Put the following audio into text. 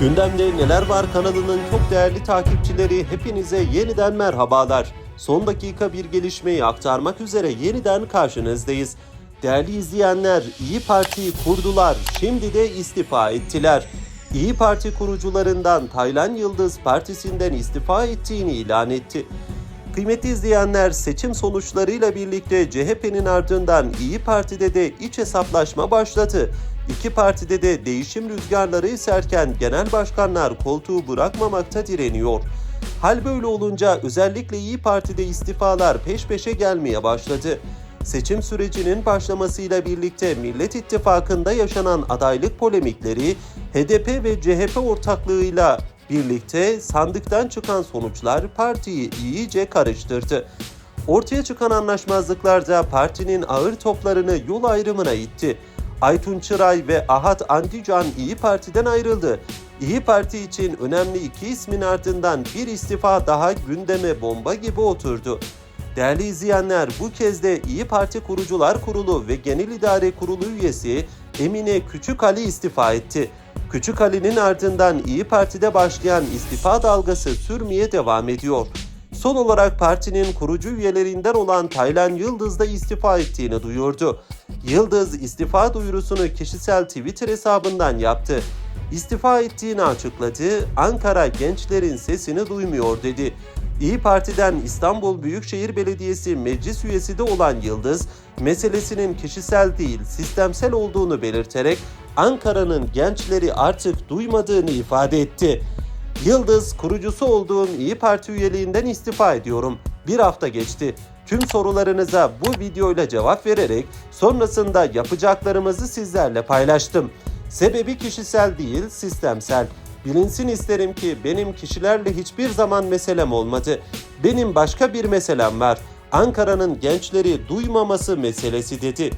Gündemde Neler Var kanalının çok değerli takipçileri hepinize yeniden merhabalar. Son dakika bir gelişmeyi aktarmak üzere yeniden karşınızdayız. Değerli izleyenler, İyi Parti'yi kurdular, şimdi de istifa ettiler. İyi Parti kurucularından Taylan Yıldız partisinden istifa ettiğini ilan etti. Kıymetli izleyenler seçim sonuçlarıyla birlikte CHP'nin ardından İyi Parti'de de iç hesaplaşma başladı. İki partide de değişim rüzgarları eserken genel başkanlar koltuğu bırakmamakta direniyor. Hal böyle olunca özellikle İyi Parti'de istifalar peş peşe gelmeye başladı. Seçim sürecinin başlamasıyla birlikte Millet İttifakı'nda yaşanan adaylık polemikleri HDP ve CHP ortaklığıyla birlikte sandıktan çıkan sonuçlar partiyi iyice karıştırdı. Ortaya çıkan anlaşmazlıklarda partinin ağır toplarını yol ayrımına itti. Aytun Çıray ve Ahat Andican İyi Parti'den ayrıldı. İyi Parti için önemli iki ismin ardından bir istifa daha gündeme bomba gibi oturdu. Değerli izleyenler bu kez de İyi Parti Kurucular Kurulu ve Genel İdare Kurulu üyesi Emine Küçük Ali istifa etti. Küçük Ali'nin ardından İyi Parti'de başlayan istifa dalgası sürmeye devam ediyor. Son olarak partinin kurucu üyelerinden olan Taylan Yıldız da istifa ettiğini duyurdu. Yıldız istifa duyurusunu kişisel Twitter hesabından yaptı. İstifa ettiğini açıkladı, Ankara gençlerin sesini duymuyor dedi. İyi Parti'den İstanbul Büyükşehir Belediyesi meclis üyesi de olan Yıldız, meselesinin kişisel değil sistemsel olduğunu belirterek Ankara'nın gençleri artık duymadığını ifade etti. Yıldız, kurucusu olduğum İyi Parti üyeliğinden istifa ediyorum. Bir hafta geçti. Tüm sorularınıza bu videoyla cevap vererek sonrasında yapacaklarımızı sizlerle paylaştım. Sebebi kişisel değil, sistemsel. Bilinsin isterim ki benim kişilerle hiçbir zaman meselem olmadı. Benim başka bir meselem var. Ankara'nın gençleri duymaması meselesi dedi.